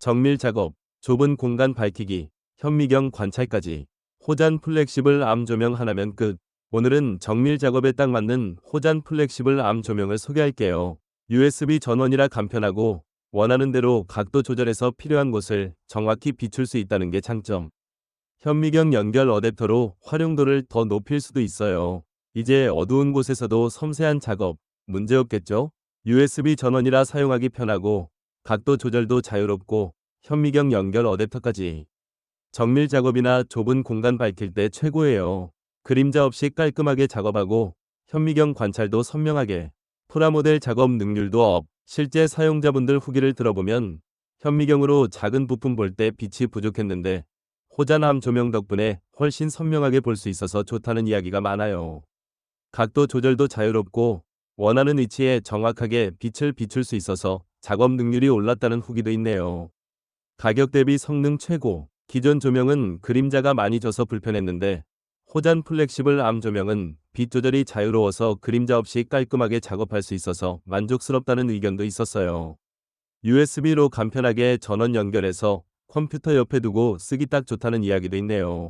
정밀 작업, 좁은 공간 밝히기, 현미경 관찰까지 호잔 플렉시블 암 조명 하나면 끝. 오늘은 정밀 작업에 딱 맞는 호잔 플렉시블 암 조명을 소개할게요. USB 전원이라 간편하고 원하는 대로 각도 조절해서 필요한 곳을 정확히 비출 수 있다는 게 장점. 현미경 연결 어댑터로 활용도를 더 높일 수도 있어요. 이제 어두운 곳에서도 섬세한 작업 문제없겠죠? USB 전원이라 사용하기 편하고 각도 조절도 자유롭고 현미경 연결 어댑터까지 정밀 작업이나 좁은 공간 밝힐 때 최고예요. 그림자 없이 깔끔하게 작업하고 현미경 관찰도 선명하게 프라모델 작업 능률도 업. 실제 사용자분들 후기를 들어보면 현미경으로 작은 부품 볼 때 빛이 부족했는데 호자남 조명 덕분에 훨씬 선명하게 볼 수 있어서 좋다는 이야기가 많아요. 각도 조절도 자유롭고 원하는 위치에 정확하게 빛을 비출 수 있어서 작업 능률이 올랐다는 후기도 있네요. 가격 대비 성능 최고. 기존 조명은 그림자가 많이 져서 불편했는데 호잔 플렉시블 암 조명은 빛 조절이 자유로워서 그림자 없이 깔끔하게 작업할 수 있어서 만족스럽다는 의견도 있었어요. USB로 간편하게 전원 연결해서 컴퓨터 옆에 두고 쓰기 딱 좋다는 이야기도 있네요.